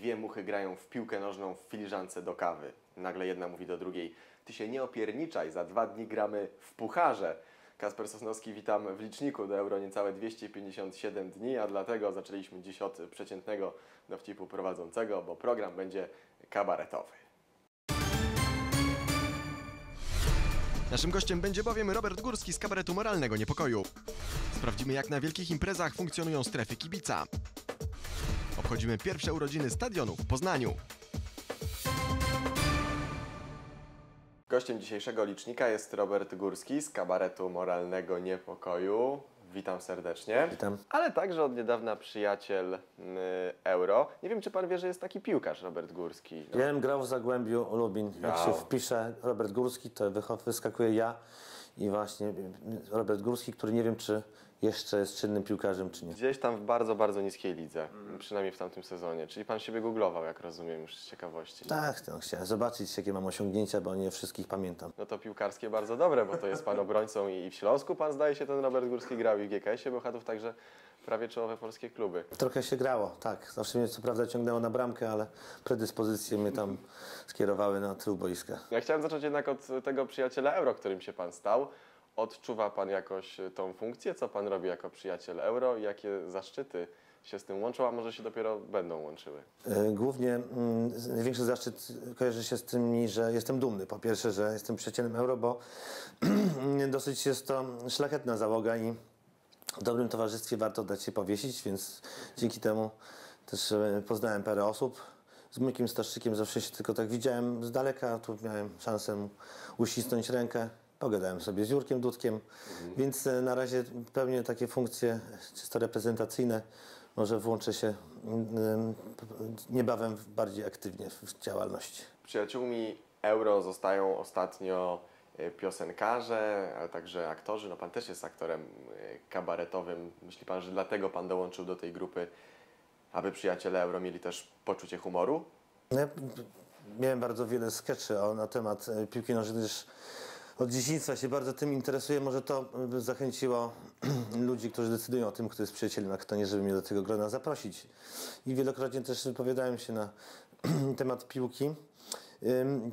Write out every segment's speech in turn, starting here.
Dwie muchy grają w piłkę nożną w filiżance do kawy. Nagle jedna mówi do drugiej: Ty się nie opierniczaj, za dwa dni gramy w pucharze. Kasper Sosnowski, witam w liczniku do euro niecałe 257 dni, a dlatego zaczęliśmy dziś od przeciętnego dowcipu prowadzącego, bo program będzie kabaretowy. Naszym gościem będzie bowiem Robert Górski z kabaretu Moralnego Niepokoju. Sprawdzimy, jak na wielkich imprezach funkcjonują strefy kibica. Obchodzimy pierwsze urodziny stadionu w Poznaniu. Gościem dzisiejszego licznika jest Robert Górski z kabaretu Moralnego Niepokoju. Witam serdecznie. Witam. Ale także od niedawna przyjaciel y, Euro. Nie wiem, czy pan wie, że jest taki piłkarz Robert Górski. No. Ja bym grał w Zagłębiu Lubin. Jak się wpisze Robert Górski, to wyskakuje ja i właśnie Robert Górski, który nie wiem, czy jeszcze jest czynnym piłkarzem, czy nie. Gdzieś tam w bardzo, bardzo niskiej lidze, przynajmniej w tamtym sezonie. Czyli pan siebie googlował, jak rozumiem, już z ciekawości. Tak, to chciałem zobaczyć, jakie mam osiągnięcia, bo nie wszystkich pamiętam. No to piłkarskie bardzo dobre, bo to jest pan obrońcą i w Śląsku pan zdaje się ten Robert Górski grał i w GKS-ie, bo Chatów także prawie czołowe polskie kluby. Trochę się grało, tak. Zawsze mnie co prawda ciągnęło na bramkę, ale predyspozycje mnie tam skierowały na tył boiska. Ja chciałem zacząć jednak od tego przyjaciela Euro, którym się pan stał. Odczuwa pan jakoś tą funkcję? Co pan robi jako przyjaciel Euro i jakie zaszczyty się z tym łączą, a może się dopiero będą łączyły? Y, Głównie mm, największy zaszczyt kojarzy się z tym, że jestem dumny. Po pierwsze, że jestem przyjacielem euro, bo dosyć jest to szlachetna załoga i w dobrym towarzystwie warto dać się powiesić, więc dzięki temu też e, poznałem parę osób. Z Mykiem Staszczykiem zawsze się tylko tak widziałem z daleka, tu miałem szansę uścisnąć rękę. Pogadałem sobie z Jurkiem Dudkiem, więc e, na razie pełnię takie funkcje czysto reprezentacyjne. Może włączę się mm, niebawem bardziej aktywnie w działalności. Przyjaciółmi Euro zostają ostatnio e, piosenkarze, ale także aktorzy. No pan też jest aktorem e, kabaretowym. Myśli pan, że dlatego pan dołączył do tej grupy, aby przyjaciele Euro mieli też poczucie humoru? No Ja miałem bardzo wiele skeczy na temat piłki nożnej, gdyż od dzieciństwa się bardzo tym interesuję. Może to by zachęciło ludzi, którzy decydują o tym, kto jest przyjacielem, a kto nie, żeby mnie do tego grona zaprosić. I wielokrotnie też wypowiadałem się na temat piłki.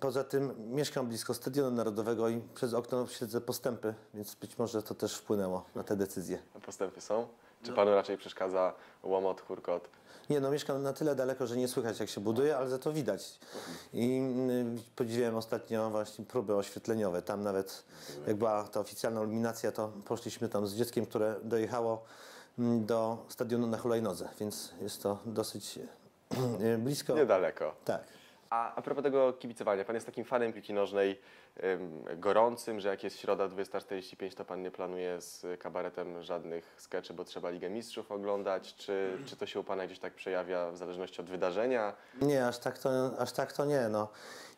Poza tym mieszkam blisko Stadionu Narodowego i przez okno śledzę postępy, więc być może to też wpłynęło na te decyzje. Postępy są? Czy panu raczej przeszkadza łomot, hurkot? Nie, no mieszkam na tyle daleko, że nie słychać jak się buduje, ale za to widać. I mm, podziwiałem ostatnio właśnie próby oświetleniowe. Tam nawet jak była ta oficjalna iluminacja, to poszliśmy tam z dzieckiem, które dojechało mm, do stadionu na hulajnodze, więc jest to dosyć e, blisko. Niedaleko. Tak. A, a propos tego kibicowania, pan jest takim fanem piłki nożnej ym, gorącym, że jak jest środa 20.45, to pan nie planuje z kabaretem żadnych skeczy, bo trzeba Ligę Mistrzów oglądać? Czy, czy to się u pana gdzieś tak przejawia w zależności od wydarzenia? Nie, aż tak to, aż tak to nie. No.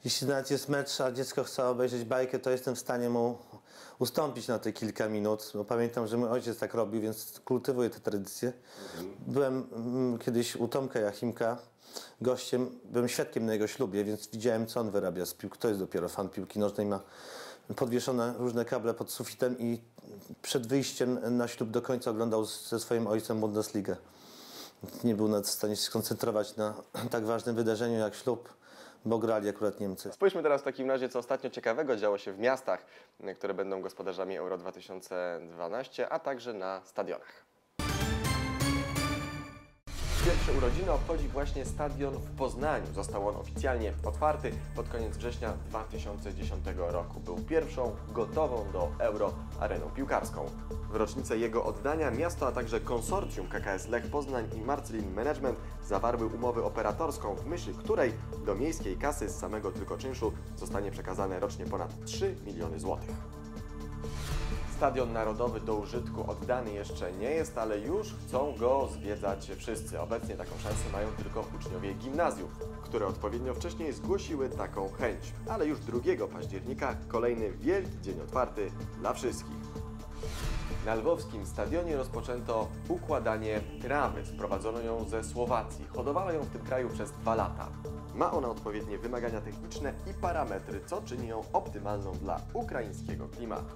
Jeśli nawet jest mecz, a dziecko chce obejrzeć bajkę, to jestem w stanie mu ustąpić na te kilka minut. Bo pamiętam, że mój ojciec tak robił, więc kultywuję tę tradycję. Byłem mm, kiedyś u Tomka Jachimka gościem, byłem świadkiem na jego ślubie, więc widziałem, co on wyrabia z piłki. To jest dopiero fan piłki nożnej, ma podwieszone różne kable pod sufitem i przed wyjściem na ślub do końca oglądał ze swoim ojcem Bundesligę nie był nawet w stanie się skoncentrować na tak ważnym wydarzeniu jak ślub, bo grali akurat Niemcy. Spójrzmy teraz w takim razie, co ostatnio ciekawego działo się w miastach, które będą gospodarzami Euro 2012, a także na stadionach. Pierwsze urodziny obchodzi właśnie stadion w Poznaniu. Został on oficjalnie otwarty pod koniec września 2010 roku. Był pierwszą gotową do Euro areną piłkarską. W rocznicę jego oddania miasto, a także konsorcjum KKS Lech Poznań i Marcelin Management zawarły umowę operatorską, w myśl której do miejskiej kasy z samego tylko czynszu zostanie przekazane rocznie ponad 3 miliony złotych. Stadion Narodowy do użytku oddany jeszcze nie jest, ale już chcą go zwiedzać wszyscy. Obecnie taką szansę mają tylko uczniowie gimnazjów, które odpowiednio wcześniej zgłosiły taką chęć. Ale już 2 października kolejny wielki dzień otwarty dla wszystkich. Na lwowskim stadionie rozpoczęto układanie trawy. Sprowadzono ją ze Słowacji. Hodowano ją w tym kraju przez dwa lata. Ma ona odpowiednie wymagania techniczne i parametry, co czyni ją optymalną dla ukraińskiego klimatu.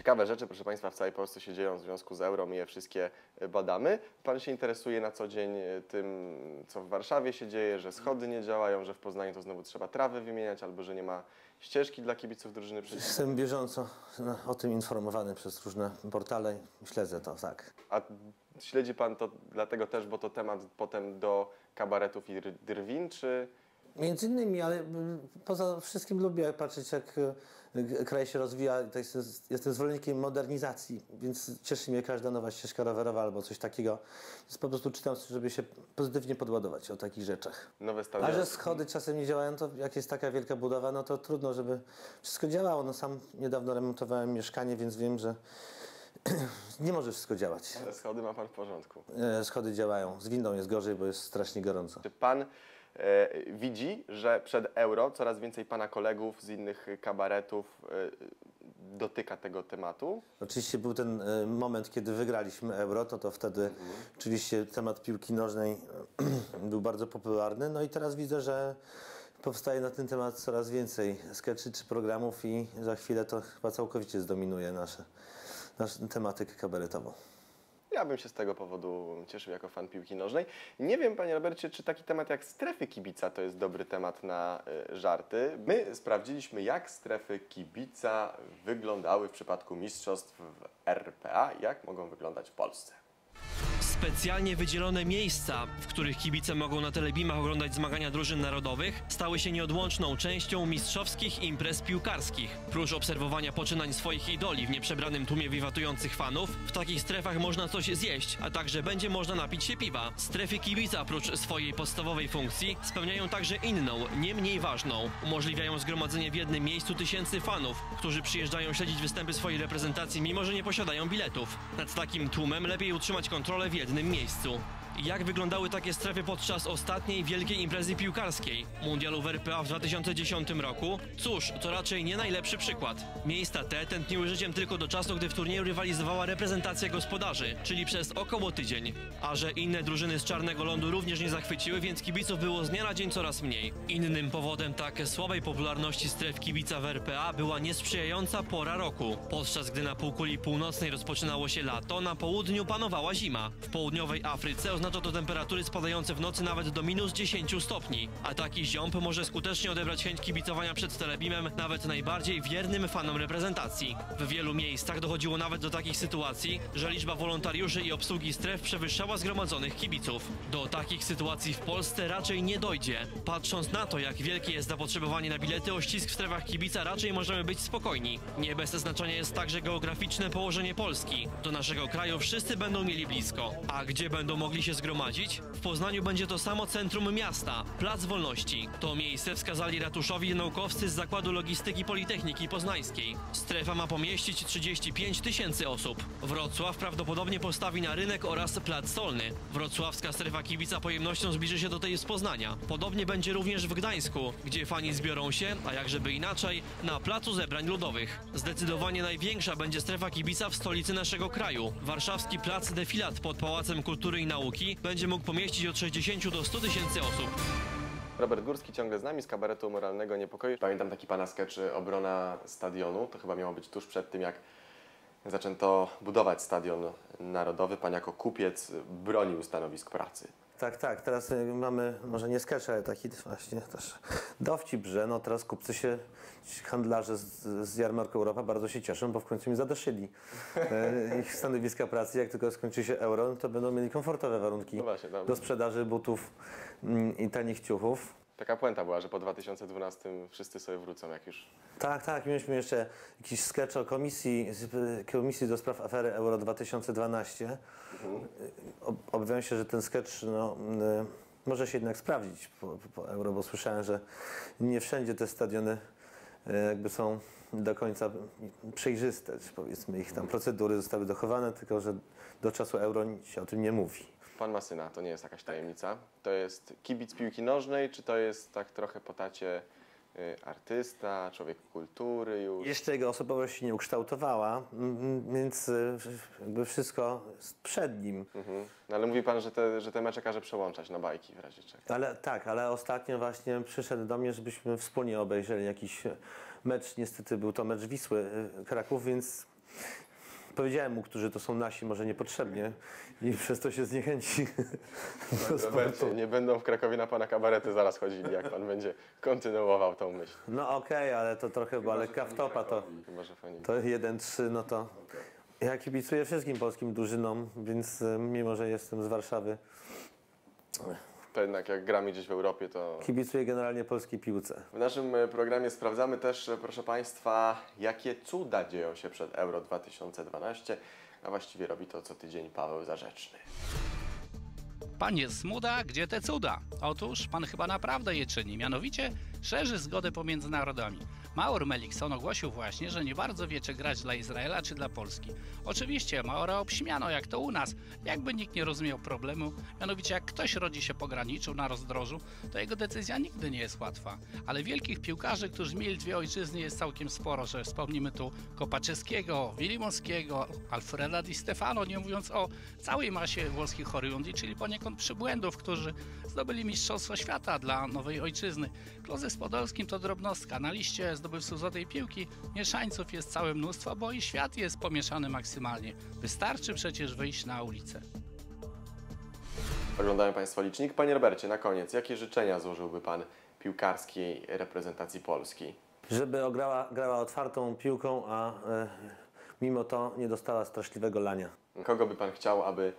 Ciekawe rzeczy, proszę Państwa, w całej Polsce się dzieją w związku z euro, my je wszystkie y, badamy. Pan się interesuje na co dzień y, tym, co w Warszawie się dzieje, że schody nie działają, że w Poznaniu to znowu trzeba trawy wymieniać, albo że nie ma ścieżki dla kibiców drużyny przeciwnej. Jestem bieżąco no, o tym informowany przez różne portale śledzę to, tak. A śledzi Pan to dlatego też, bo to temat potem do kabaretów i dr- drwin, czy... Między innymi, ale mm, poza wszystkim lubię patrzeć, jak y, kraj się rozwija. Jestem zwolennikiem modernizacji, więc cieszy mnie każda nowa ścieżka rowerowa albo coś takiego. Więc po prostu czytam, żeby się pozytywnie podładować o takich rzeczach. Nowe A że schody czasem nie działają, to jak jest taka wielka budowa, no to trudno, żeby wszystko działało. No sam niedawno remontowałem mieszkanie, więc wiem, że nie może wszystko działać. Te schody ma Pan w porządku. E, Schody działają. Z windą jest gorzej, bo jest strasznie gorąco. Czy Pan e, widzi, że przed euro coraz więcej Pana kolegów z innych kabaretów e, dotyka tego tematu? Oczywiście był ten e, moment, kiedy wygraliśmy euro, to to wtedy oczywiście temat piłki nożnej był bardzo popularny. No i teraz widzę, że powstaje na ten temat coraz więcej skeczy czy programów i za chwilę to chyba całkowicie zdominuje nasze, naszą tematykę kabaretową. Ja bym się z tego powodu cieszył jako fan piłki nożnej. Nie wiem, panie Robercie, czy taki temat jak strefy kibica to jest dobry temat na y, żarty. My sprawdziliśmy, jak strefy kibica wyglądały w przypadku mistrzostw w RPA, jak mogą wyglądać w Polsce. Specjalnie wydzielone miejsca, w których kibice mogą na telebimach oglądać zmagania drużyn narodowych, stały się nieodłączną częścią mistrzowskich imprez piłkarskich. Prócz obserwowania poczynań swoich idoli w nieprzebranym tłumie wiwatujących fanów, w takich strefach można coś zjeść, a także będzie można napić się piwa. Strefy kibica, oprócz swojej podstawowej funkcji, spełniają także inną, nie mniej ważną. Umożliwiają zgromadzenie w jednym miejscu tysięcy fanów, którzy przyjeżdżają śledzić występy swojej reprezentacji, mimo że nie posiadają biletów. Nad takim tłumem lepiej utrzymać kontrolę w jednym miejscu. Jak wyglądały takie strefy podczas ostatniej wielkiej imprezy piłkarskiej, Mundialu w RPA w 2010 roku? Cóż, to raczej nie najlepszy przykład. Miejsca te tętniły życiem tylko do czasu, gdy w turnieju rywalizowała reprezentacja gospodarzy, czyli przez około tydzień. A że inne drużyny z Czarnego Lądu również nie zachwyciły, więc kibiców było z dnia na dzień coraz mniej. Innym powodem tak słabej popularności stref kibica w RPA była niesprzyjająca pora roku. Podczas gdy na półkuli północnej rozpoczynało się lato, na południu panowała zima. W południowej Afryce oznacza to temperatury spadające w nocy nawet do minus 10 stopni. A taki ziąb może skutecznie odebrać chęć kibicowania przed telebimem nawet najbardziej wiernym fanom reprezentacji. W wielu miejscach dochodziło nawet do takich sytuacji, że liczba wolontariuszy i obsługi stref przewyższała zgromadzonych kibiców. Do takich sytuacji w Polsce raczej nie dojdzie. Patrząc na to, jak wielkie jest zapotrzebowanie na bilety o ścisk w strefach kibica, raczej możemy być spokojni. Nie bez znaczenia jest także geograficzne położenie Polski. Do naszego kraju wszyscy będą mieli blisko. A gdzie będą mogli się zgromadzić? W Poznaniu będzie to samo centrum miasta, Plac Wolności. To miejsce wskazali ratuszowi naukowcy z Zakładu Logistyki Politechniki Poznańskiej. Strefa ma pomieścić 35 tysięcy osób. Wrocław prawdopodobnie postawi na rynek oraz Plac Solny. Wrocławska strefa kibica pojemnością zbliży się do tej z Poznania. Podobnie będzie również w Gdańsku, gdzie fani zbiorą się, a jakżeby inaczej, na Placu Zebrań Ludowych. Zdecydowanie największa będzie strefa kibica w stolicy naszego kraju. Warszawski Plac Defilat pod Pałacem Kultury i Nauki będzie mógł pomieścić od 60 do 100 tysięcy osób. Robert Górski ciągle z nami z kabaretu Moralnego Niepokoju. Pamiętam taki pana sketch y, Obrona Stadionu. To chyba miało być tuż przed tym, jak zaczęto budować Stadion Narodowy. Pan jako kupiec bronił stanowisk pracy. Tak, tak. Teraz y, mamy może nie sketch, ale taki właśnie też dowcip, że no teraz kupcy się, handlarze z, z jarmarku Europa bardzo się cieszą, bo w końcu im zadeszyli e, ich stanowiska pracy. Jak tylko skończy się euro, to będą mieli komfortowe warunki No właśnie, do sprzedaży butów mm, i tanich ciuchów. Taka puenta była, że po 2012 wszyscy sobie wrócą, jak już Tak, tak. Mieliśmy jeszcze jakiś sketch o komisji, komisji do spraw afery Euro 2012. Ob- Obawiam się, że ten sketch no, y, może się jednak sprawdzić po, po Euro, bo słyszałem, że nie wszędzie te stadiony y, jakby są do końca przejrzyste, czy powiedzmy ich tam procedury zostały dochowane, tylko że do czasu Euro się o tym nie mówi. Pan ma syna, to nie jest jakaś tajemnica. To jest kibic piłki nożnej, czy to jest tak trochę po tacie y, artysta, człowiek kultury już? Jeszcze jego osobowość się nie ukształtowała, więc y, jakby wszystko przed nim. Mhm. No, ale mówi pan, że te, że te mecze każe przełączać na bajki w razie czego. Ale tak, ale ostatnio właśnie przyszedł do mnie, żebyśmy wspólnie obejrzeli jakiś mecz. Niestety był to mecz Wisły y, Kraków, więc Powiedziałem mu, którzy to są nasi, może niepotrzebnie i przez to się zniechęci do sportu. Robercie, nie będą w Krakowie na pana kabarety zaraz chodzili, jak pan będzie kontynuował tą myśl. No okej, ale to trochę była lekka wtopa, to, Chyba, to 1-3, no to ja kibicuję wszystkim polskim drużynom, więc y, mimo, że jestem z Warszawy, To jednak jak gramy gdzieś w Europie, to kibicuję generalnie polskiej piłce. W naszym e, programie sprawdzamy też, e, proszę Państwa, jakie cuda dzieją się przed Euro 2012, a właściwie robi to co tydzień Paweł Zarzeczny. Panie Smuda, gdzie te cuda? Otóż pan chyba naprawdę je czyni, mianowicie szerzy zgodę pomiędzy narodami. Maur Melikson ogłosił właśnie, że nie bardzo wie, czy grać dla Izraela, czy dla Polski. Oczywiście Maura obśmiano, jak to u nas, jakby nikt nie rozumiał problemu, mianowicie jak ktoś rodzi się pograniczu na rozdrożu, to jego decyzja nigdy nie jest łatwa. Ale wielkich piłkarzy, którzy mieli dwie ojczyzny jest całkiem sporo, że wspomnimy tu Kopaczewskiego, Wilimowskiego, Alfreda Di Stefano, nie mówiąc o całej masie włoskich oriundi, czyli poniekąd przybłędów, którzy zdobyli Mistrzostwo Świata dla nowej ojczyzny. Klozes Podolskim to drobnostka. Na liście zdobywców złotej piłki mieszańców jest całe mnóstwo, bo i świat jest pomieszany maksymalnie. Wystarczy przecież wyjść na ulicę. Oglądają Państwo licznik. Panie Robercie, na koniec, jakie życzenia złożyłby Pan piłkarskiej reprezentacji Polski? Żeby ograła, grała otwartą piłką, a e, mimo to nie dostała straszliwego lania. Kogo by Pan chciał, aby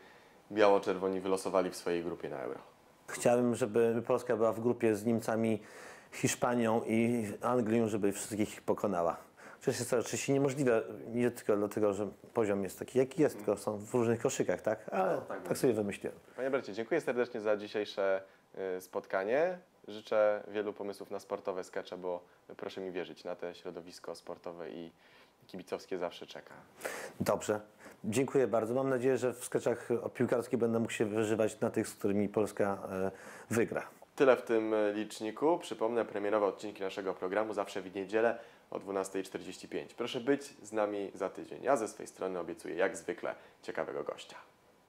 biało-czerwoni wylosowali w swojej grupie na Euro? Chciałbym, żeby Polska była w grupie z Niemcami, Hiszpanią i Anglią, żeby wszystkich ich pokonała. Przecież jest to oczywiście niemożliwe, nie tylko dlatego, że poziom jest taki, jaki jest, tylko są w różnych koszykach, tak? Ale tak sobie wymyśliłem. Panie Robercie, dziękuję serdecznie za dzisiejsze y, spotkanie. Życzę wielu pomysłów na sportowe skecze, bo proszę mi wierzyć, na te środowisko sportowe i kibicowskie zawsze czeka. Dobrze. Dziękuję bardzo. Mam nadzieję, że w skeczach piłkarskich będę mógł się wyżywać na tych, z którymi Polska e, wygra. Tyle w tym e, liczniku. Przypomnę, premierowe odcinki naszego programu zawsze w niedzielę o 12.45. Proszę być z nami za tydzień. Ja ze swej strony obiecuję jak zwykle ciekawego gościa.